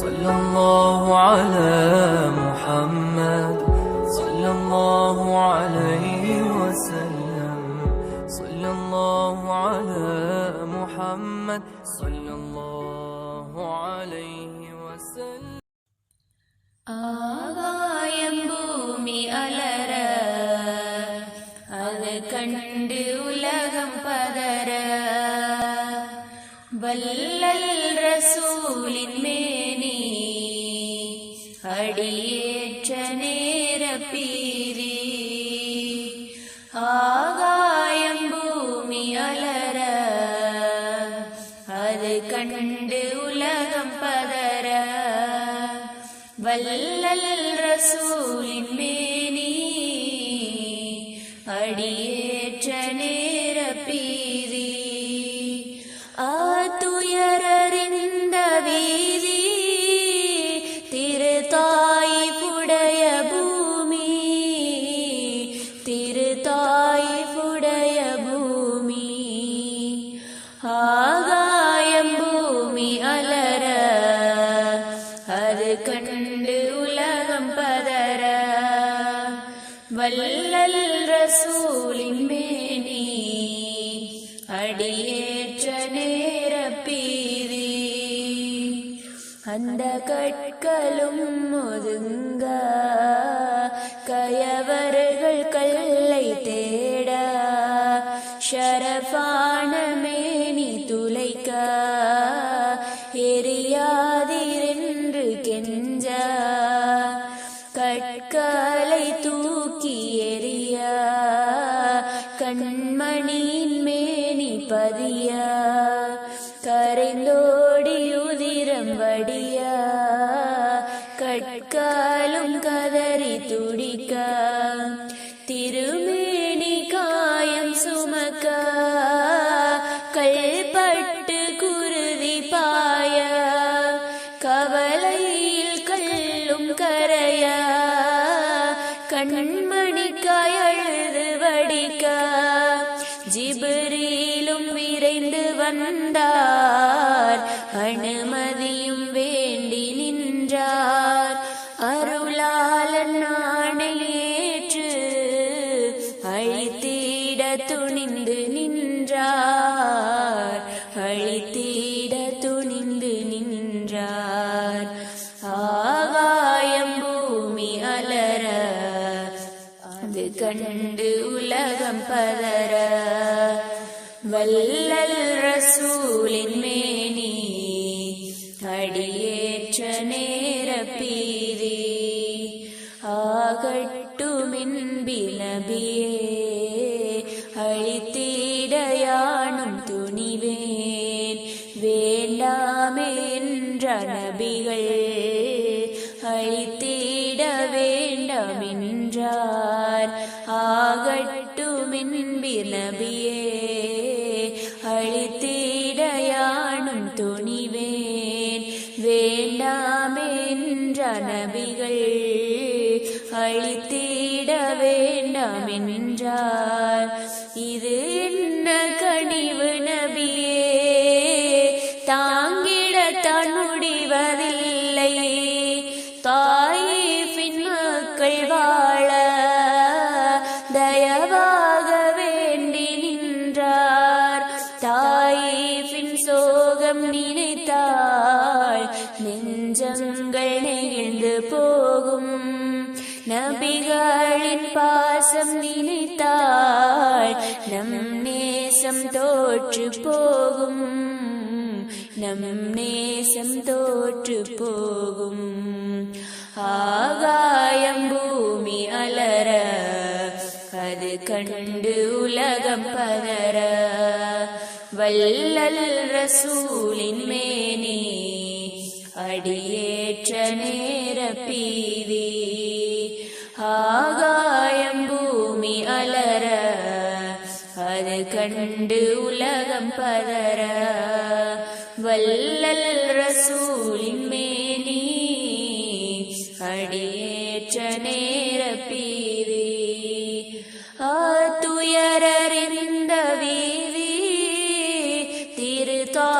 صلى الله على محمد. صلى الله عليه وسلم. صلى الله على محمد. صلى الله عليه وسلم. ஆகாயம் பூமி அலர அது கண்டு உலகம் பதற வல்லல் ரசூலின் மே பகலேற்ற நேர பீதி ஆகாயம் பூமி அலர அது கண்டு உலகம் பதற. வல்லல் ரசூலின் மேனி அடியேற்ற நேர பீதி ஆ துயர தாயிஃபுடைய பூமி ஆகாயம் பூமி அலர அது கண்டு உலகம் பதற. வல்லல் ரசூலின் மேனி அடியேற்ற நேர பீதி. அந்த கற்களும் ஒதுங்க கயவர்கள் கல் தேட. ஷரஃபான மேனி துளைக்க. எரியாதிரென்று கெஞ்ச. கற்களை தூக்கி எறிய. கண்மணியின் மேனி பதிய. கரைந்தோடி உதிரம் வடிய. கற்காலும் கதறி துடிக்க. ஜிபரீலும் விரைந்து வந்தார். அனுமதியும் வேண்டி நின்றார். அருளாளன் நாணேற்று அழித்திட துணிந்து நின்றார். அழித்திட துணிந்து நின்றார். ஆகாயம் பூமி அலர அது கண்டு உலகம் பதற. வல்லல் ரசூலின் மேனி அடியேற்ற நேரப்பீதி ஆகட்டுமின்பிலபியே அழித்திடையானும் துணிவேன் வேண்டாமே என்ற நபிகள் அழித்திட வேண்டாம் என்றார் வேண்டாமே நபிகள் அழித்திட வேண்டாம் என்றார் இது என்ன கனிவு நபியே? தாங்கிடத்தான் முடிவதில்லை தாயிஃபின் மக்கள் வாழ தயவாக வேண்டி நின்றார். தாயிஃபின் சோகம் நினைத்தாள் நெஞ்சங்கள் நெகிழ்ந்து போகும். நபிகளின் பாசம் நினைத்தாள் நம் நேசம் தோற்று போகும். நம் நேசம் தோற்று போகும். ஆகாயம் பூமி அலர அது கண்டு உலகம் பதற. வல்லல் ரசூலின் மேனி അടിയേറ്റ നേരപ്പീതി ആകായം ഭൂമി അലര അത് കണ്ട് ഉലകം പതര വല്ലൽ റസൂലിന്മേനി അടിയേറ്റ നേരപ്പീതി ആ തുയരറിന്ത വീതി തിരുത്താ